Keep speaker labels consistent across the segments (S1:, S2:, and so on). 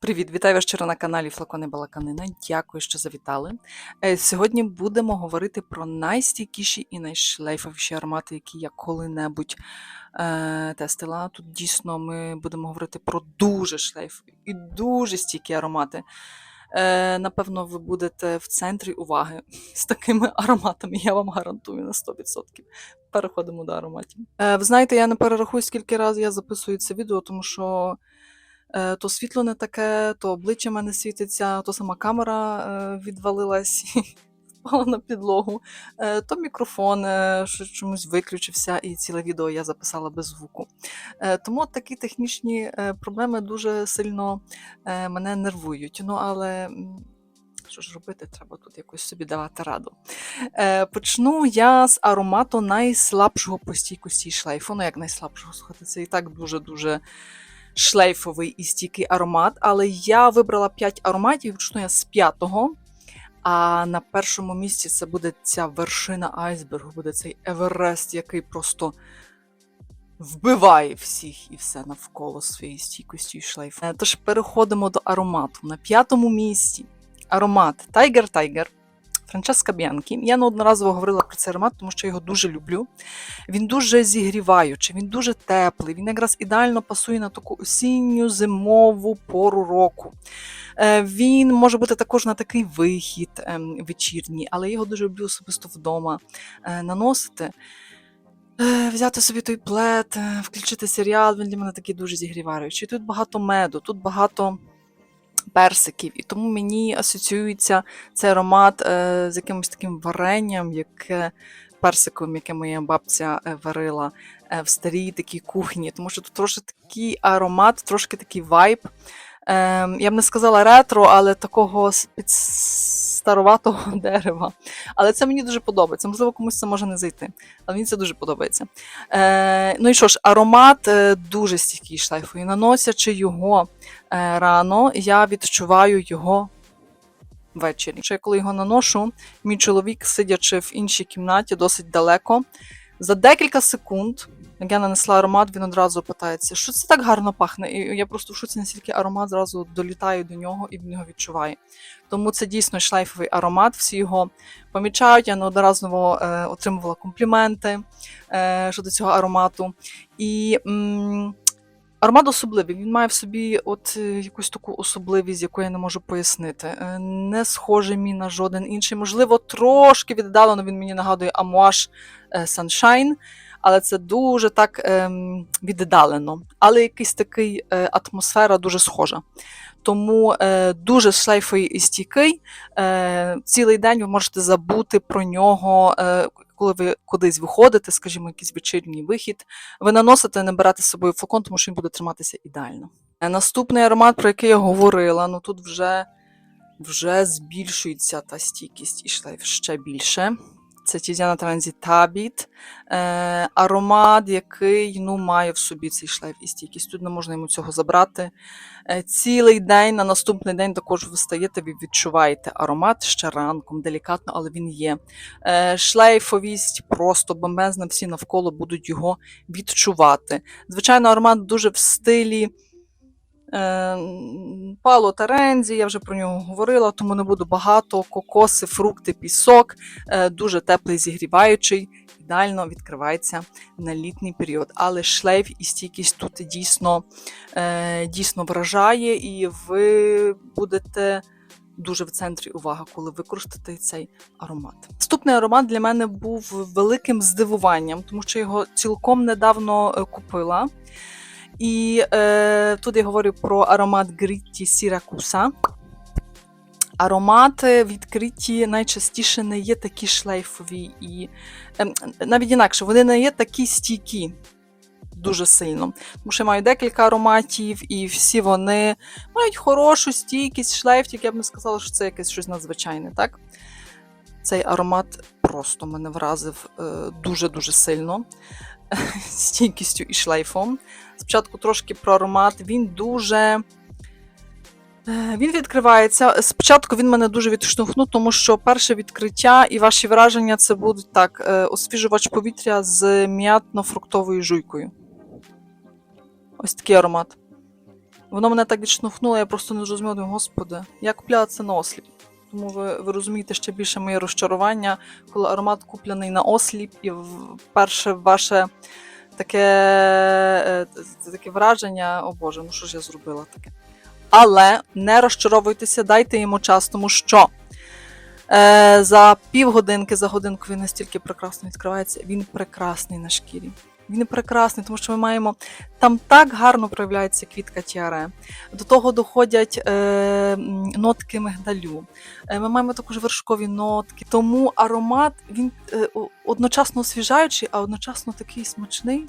S1: Привіт, вітаю вас щиро на каналі Флакони Балаканина. Дякую, що завітали. Е, Сьогодні будемо говорити про найстійкіші і найшлейфовіші аромати, які я коли-небудь е, тестила. Тут дійсно ми будемо говорити про дуже шлейфові і дуже стійкі аромати. Е, Напевно, ви будете в центрі уваги з такими ароматами, я вам гарантую на 100%. Переходимо до ароматів. Е, ви знаєте, я не перерахую, скільки разів я записую це відео, тому що то світло не таке, то обличчя мене світиться, то сама камера е, відвалилась і впала на підлогу, е, то мікрофон е, чомусь виключився, і ціле відео я записала без звуку. Е, Тому такі технічні е, проблеми дуже сильно е, мене нервують. Ну, але. Що ж робити, треба тут якось собі давати раду. Е, почну я з аромату найслабшого по стійкості шлейфу. Ну, як найслабшого, слухайте, це і так дуже-дуже шлейфовий і стійкий аромат, але я вибрала 5 ароматів, почну я з п'ятого. А на першому місці це буде ця вершина айсбергу, буде цей Еверест, який просто вбиває всіх і все навколо своєю стійкістю і шлейфом. Е, Тож переходимо до аромату. На п'ятому місці аромат Tiger Франческа Б'янкі. Я неодноразово говорила про цей аромат, тому що його дуже люблю. Він дуже зігріваючий, він дуже теплий, він якраз ідеально пасує на таку осінню зимову пору року. Е, Він може бути також на такий вихід ем, вечірній, але я його дуже люблю особисто вдома е, наносити. Е, Взяти собі той плед, включити серіал, він для мене такий дуже зігріваючий. Тут багато меду, тут багато персиків, і тому мені асоціюється цей аромат е, з якимось таким варенням, яке персиком, яке моя бабця е, варила е, в старій такій кухні. Тому що тут трошки такий аромат, трошки такий вайб. Е, я б не сказала ретро, але такого під староватого дерева. Але це мені дуже подобається. Можливо, комусь це може не зайти, але мені це дуже подобається. Е, ну і що ж, аромат е, дуже стійкий шлейфовий. Наносячи його е, рано, я відчуваю його ввечері. Я коли його наношу, мій чоловік, сидячи в іншій кімнаті, досить далеко, за декілька секунд, я нанесла аромат, він одразу питається, що це так гарно пахне. І я просто в шоці настільки аромат зразу долітаю до нього і він його відчуваю. Тому це дійсно шлейфовий аромат, всі його помічають. Я неодноразово е, отримувала компліменти е, щодо цього аромату. І м, аромат особливий. Він має в собі от е, якусь таку особливість, яку я не можу пояснити. Е, не схожий мій на жоден інший. Можливо, трошки віддалено він мені нагадує Amouage е, Sunshine, але це дуже так ем, віддалено. Але якийсь такий е, атмосфера дуже схожа. Тому е, дуже шлейфовий і стійкий. Е, цілий день ви можете забути про нього, е, коли ви кудись виходите, скажімо, якийсь вечірній вихід. Ви наносите, не берете з собою флакон, тому що він буде триматися ідеально. Е, Наступний аромат, про який я говорила, ну тут вже, вже збільшується та стійкість і шлейф ще більше. Це Тізяна Транзі Табіт. Е, аромат, який ну, має в собі цей шлейф і стійкість. Тут не можна йому цього забрати. Е, цілий день, на наступний день також ви стаєте, ви відчуваєте аромат ще ранком, делікатно, але він є. Е, шлейфовість просто бомбезна, всі навколо будуть його відчувати. Звичайно, аромат дуже в стилі. Е, Пало Терензі, я вже про нього говорила, тому не буду багато. Кокоси, фрукти, пісок, е, дуже теплий, зігріваючий, ідеально відкривається на літній період. Але шлейф і стійкість тут дійсно, е, дійсно вражає, і ви будете дуже в центрі уваги, коли використаєте цей аромат. Наступний аромат для мене був великим здивуванням, тому що його цілком недавно е, купила. І е, тут я говорю про аромат Грітті Сіракуса. Аромати відкриті найчастіше не є такі шлейфові і ем, навіть інакше, вони не є такі стійкі дуже сильно. Тому що я маю декілька ароматів, і всі вони мають хорошу стійкість, шлейф, тільки я б не сказала, що це якесь щось надзвичайне, так? Цей аромат просто мене вразив е, дуже-дуже сильно стійкістю і шлейфом. Спочатку трошки про аромат. Він дуже. е, Він відкривається. Спочатку він мене дуже відштовхнув, тому що перше відкриття і ваші враження це будуть так: е, освіжувач повітря з м'ятно-фруктовою жуйкою. Ось такий аромат. Воно мене так відштовхнуло, я просто не зрозуміла, господи, я купляла це на осліп. Тому ви, ви розумієте ще більше моє розчарування, коли аромат куплений на осліп, і перше ваше таке, е, таке враження, о Боже, ну що ж я зробила таке. Але не розчаровуйтеся, дайте йому час, тому що е, за півгодинки, за годинку він настільки прекрасно відкривається, він прекрасний на шкірі. Він прекрасний, тому що ми маємо там так гарно проявляється квітка тіаре. До того доходять е, нотки мигдалю. Е, ми маємо також вершкові нотки. Тому аромат він е, одночасно освіжаючий, а одночасно такий смачний.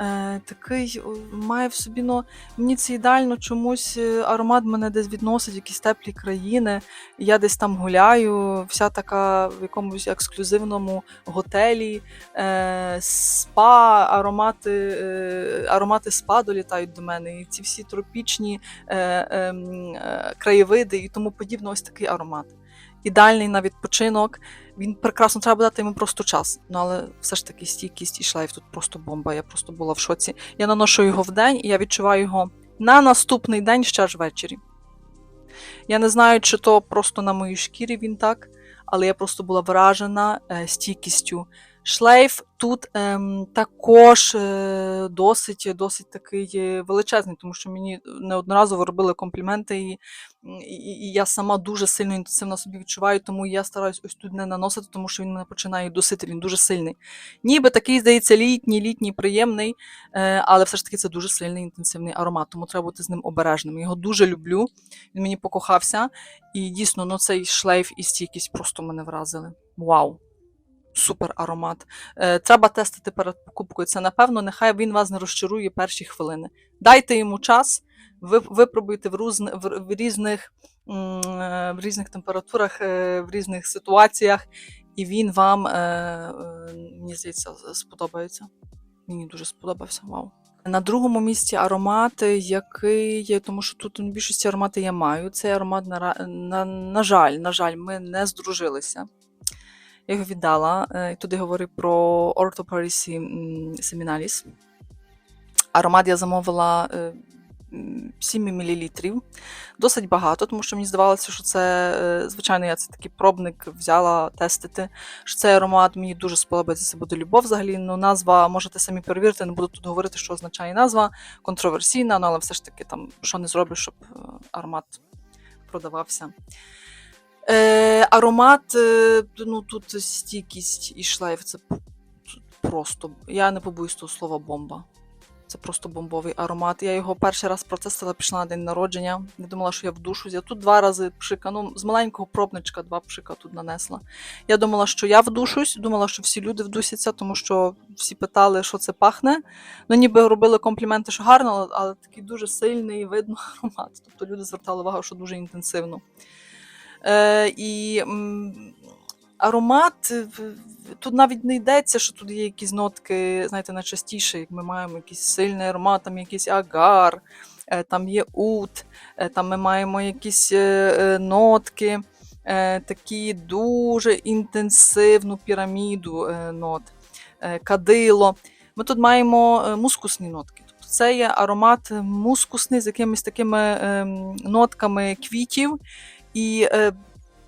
S1: Е, такий має в собі, ну, мені це ідеально чомусь е, аромат мене десь відносить якісь теплі країни. Я десь там гуляю, вся така в якомусь ексклюзивному готелі, е, спа, аромати, е, аромати спа долітають до мене. І ці всі тропічні е, ем, е, краєвиди і тому подібне, ось такий аромат. Ідеальний на відпочинок. Він прекрасно треба дати йому просто час. Ну але все ж таки стійкість і шлейф тут просто бомба. Я просто була в шоці. Я наношу його в день, і я відчуваю його на наступний день ще аж ввечері. Я не знаю, чи то просто на моїй шкірі він так, але я просто була вражена е, стійкістю. Шлейф тут ем, також е, досить, досить такий е, величезний, тому що мені неодноразово робили компліменти, і, і, і я сама дуже сильно інтенсивно собі відчуваю, тому я стараюсь ось тут не наносити, тому що він мене починає досити, він дуже сильний. Ніби такий, здається, літній, літній, приємний, е, але все ж таки це дуже сильний інтенсивний аромат, тому треба бути з ним обережним. Його дуже люблю, він мені покохався, і дійсно ну, цей шлейф і стійкість просто мене вразили. Вау! Супер аромат. Е, треба тестити перед покупкою. Це напевно, нехай він вас не розчарує перші хвилини. Дайте йому час, ви, випробуйте в, рузн- в, в, різних, е, в різних температурах, е, в різних ситуаціях, і він вам, мені здається, сподобається. Мені дуже сподобався. Вау. На другому місці аромат, який є, тому що тут більшості аромати я маю. Цей аромат, на, на, на жаль, на жаль, ми не здружилися. Я його віддала. е, і Туди говорю про Ortho Parisi Seminalis. Аромат я замовила е, 7 мл. Досить багато, тому що мені здавалося, що це, е, звичайно, я це такий пробник взяла тестити. Що цей аромат мені дуже сподобається. Це буде любов взагалі. Ну, назва можете самі перевірити, не буду тут говорити, що означає назва. Контроверсійна, ну, але все ж таки там що не зроблю, щоб е, аромат продавався. Е, аромат, е, ну тут стійкість і шлейф це просто. Я не побоюсь того слова бомба. Це просто бомбовий аромат. Я його перший раз процесила, пішла на день народження. Не думала, що я вдушусь. Я тут два рази пшика. Ну, з маленького пробничка два пшика тут нанесла. Я думала, що я вдушусь, думала, що всі люди вдусяться, тому що всі питали, що це пахне. Ну, ніби робили компліменти, що гарно, але такий дуже сильний видно аромат. Тобто люди звертали увагу, що дуже інтенсивно. Е, і аромат е, тут навіть не йдеться, що тут є якісь нотки, знаєте, найчастіше, як ми маємо якийсь сильний аромат, там якийсь агар, е, там є ут, там ми маємо якісь нотки, такі дуже інтенсивну піраміду нот, кадило. Ми тут маємо мускусні нотки. Тобто це є аромат мускусний з якимись такими ем, нотками квітів. І е,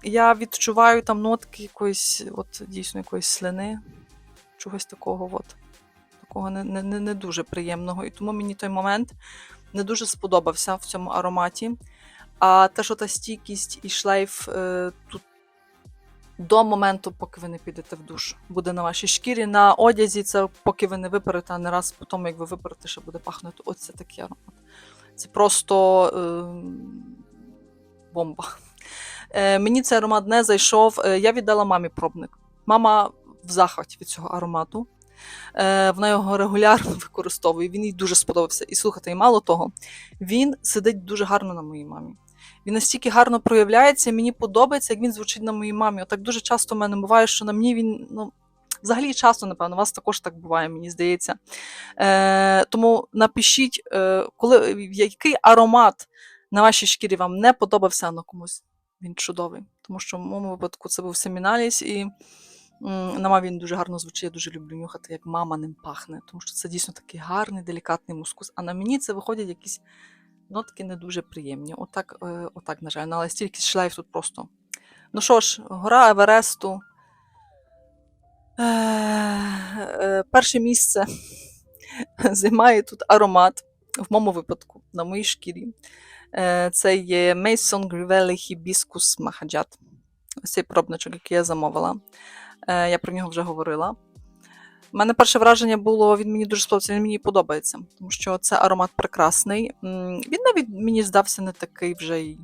S1: я відчуваю там нотки якоїсь, от дійсно якоїсь слини, чогось такого, от, такого не, не, не, дуже приємного. І тому мені той момент не дуже сподобався в цьому ароматі. А те, що та стійкість і шлейф е, тут до моменту, поки ви не підете в душ, буде на вашій шкірі. На одязі це поки ви не виперете, а не раз по тому, як ви виперете, ще буде пахнути. Ось це такий аромат. Це просто е, бомба. Е, мені цей аромат не зайшов. Е, я віддала мамі пробник. Мама в захваті від цього аромату. Е, вона його регулярно використовує. Він їй дуже сподобався. І слухайте, і мало того, він сидить дуже гарно на моїй мамі. Він настільки гарно проявляється, мені подобається, як він звучить на моїй мамі. Отак дуже часто в мене буває, що на мені він. ну, Взагалі часто, напевно, у вас також так буває, мені здається. Е, тому напишіть, е, коли, який аромат на вашій шкірі вам не подобався, на комусь він чудовий. Тому що в моєму випадку це був семіналіс, і на мамі він дуже гарно звучить. Я дуже люблю нюхати, як мама ним пахне, тому що це дійсно такий гарний, делікатний мускус. А на мені це виходять якісь нотки не дуже приємні. Отак, е, отак, на жаль. Ну, але стільки шлейф тут просто. Ну що ж, гора Евересту. Е, е, перше місце займає тут аромат, в моєму випадку, на моїй шкірі. Е, Це є Mason Grivelli Hibiscus Mahajat. Ось цей пробничок, який я замовила. Е, Я про нього вже говорила. У мене перше враження було, він мені дуже сподобався, він мені подобається, тому що це аромат прекрасний. Він навіть мені здався не такий вже й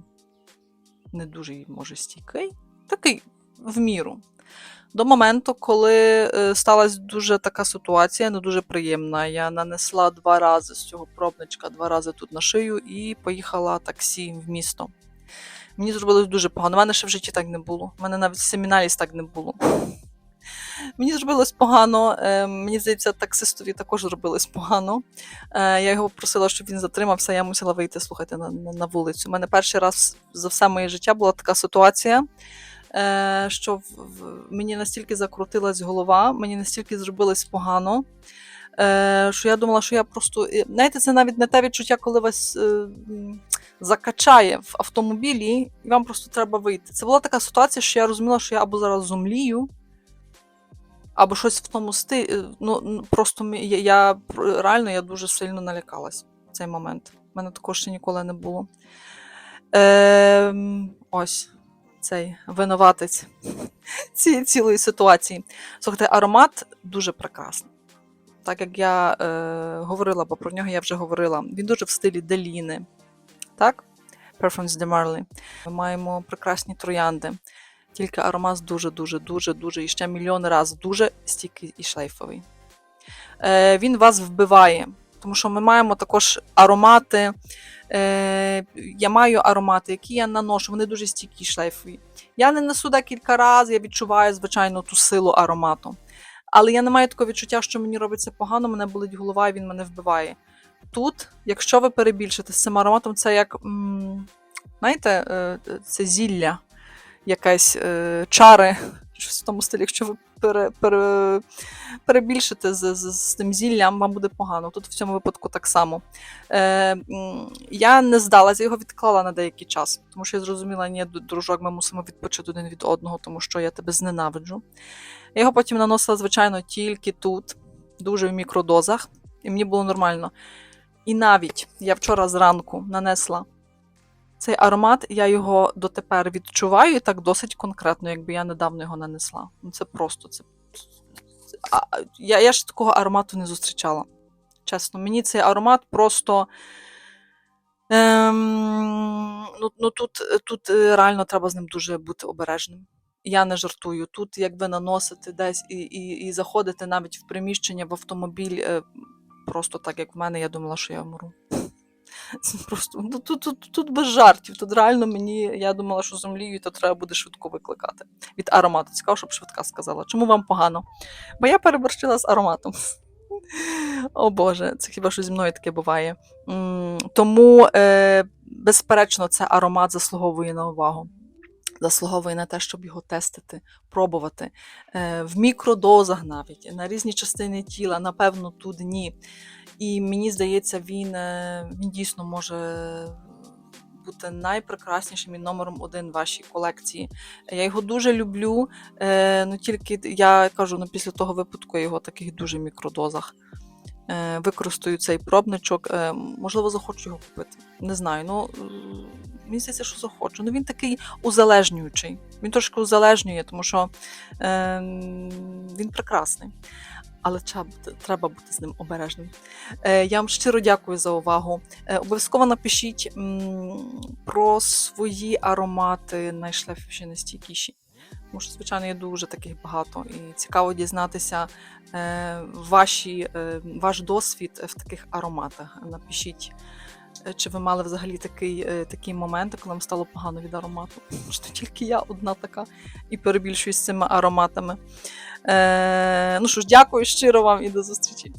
S1: не дуже, може, стійкий, такий в міру. До моменту, коли е, сталася дуже така ситуація, не дуже приємна. Я нанесла два рази з цього пробничка, два рази тут на шию і поїхала таксі в місто. Мені зробилось дуже погано. У мене ще в житті так не було. У мене навіть в семінарі так не було. Мені зробилось погано. е, Мені здається, таксистові також зробилось погано. Е, Я його просила, щоб він затримався, я мусила вийти слухайте на, на, вулицю. У мене перший раз за все моє життя була така ситуація, що в, в, мені настільки закрутилась голова, мені настільки зробилось погано. е, Що я думала, що я просто. е, Знаєте, це навіть не те відчуття, коли вас е, закачає в автомобілі, і вам просто треба вийти. Це була така ситуація, що я розуміла, що я або зараз зумлію, або щось в тому стилі. Ну, ну, просто я, я реально я дуже сильно налякалась в цей момент. У мене такого ще ніколи не було. Ем, ось цей винуватець цієї цілої ситуації. Слухайте, аромат дуже прекрасний. Так як я е, говорила, бо про нього я вже говорила. Він дуже в стилі Деліни. Так? Perfumes de Marley. Ми маємо прекрасні троянди. Тільки аромат дуже, дуже, дуже, дуже і ще мільйон разів дуже стійкий і шлейфовий. Е, він вас вбиває, тому що ми маємо також аромати. Е, я маю аромати, які я наношу, вони дуже стійкі шлейфові. Я не несу декілька разів, я відчуваю, звичайно, ту силу аромату. Але я не маю такого відчуття, що мені робиться погано, мене болить голова і він мене вбиває. Тут, якщо ви перебільшите з цим ароматом, це як, знаєте, е, це зілля якась е, чари, щось в тому стилі, якщо ви пере, пере, перебільшите з, з, з тим зіллям, вам буде погано. Тут в цьому випадку так само. Е, я не здалася, його відклала на деякий час, тому що я зрозуміла, ні, дружок, ми мусимо відпочити один від одного, тому що я тебе зненавиджу. Я його потім наносила, звичайно, тільки тут, дуже в мікродозах, і мені було нормально. І навіть я вчора зранку нанесла цей аромат, я його дотепер відчуваю і так досить конкретно, якби я недавно його нанесла. Ну це просто це. А, я, я ж такого аромату не зустрічала. Чесно, мені цей аромат просто. Ем, ну, ну тут, тут е, реально треба з ним дуже бути обережним. Я не жартую. Тут, як ви наносите десь і, і, і заходите навіть в приміщення в автомобіль, е, просто так, як в мене, я думала, що я вмру. Просто ну, тут, тут, тут без жартів. Тут реально мені я думала, що зумлію, то треба буде швидко викликати від аромату. Цікаво, щоб швидка сказала. Чому вам погано? Бо я переборщила з ароматом. О Боже, це хіба що зі мною таке буває. Тому, е, безперечно, це аромат заслуговує на увагу. Заслуговує на те, щоб його тестити, пробувати е, в мікродозах навіть на різні частини тіла, напевно, тут ні. І мені здається, він, е, він дійсно може бути найпрекраснішим і номером один в вашій колекції. Я його дуже люблю. Е, ну тільки я кажу, ну після того випадку я його в таких дуже мікродозах. Е, використаю цей пробничок. Е, можливо, захочу його купити. Не знаю. Ну мені здається, що захочу. Ну він такий узалежнюючий. Він трошки узалежнює, тому що е, він прекрасний. Але треба, бути- з ним обережним. Е, я вам щиро дякую за увагу. Е, обов'язково напишіть про свої аромати найшлефіші, найстійкіші. Тому що, звичайно, є дуже таких багато. І цікаво дізнатися е, ваші, ваш досвід в таких ароматах. Напишіть, чи ви мали взагалі такий, такі моменти, коли вам стало погано від аромату. Що тільки я одна така і перебільшую з цими ароматами. Е, ну що ж, дякую щиро вам і до зустрічі.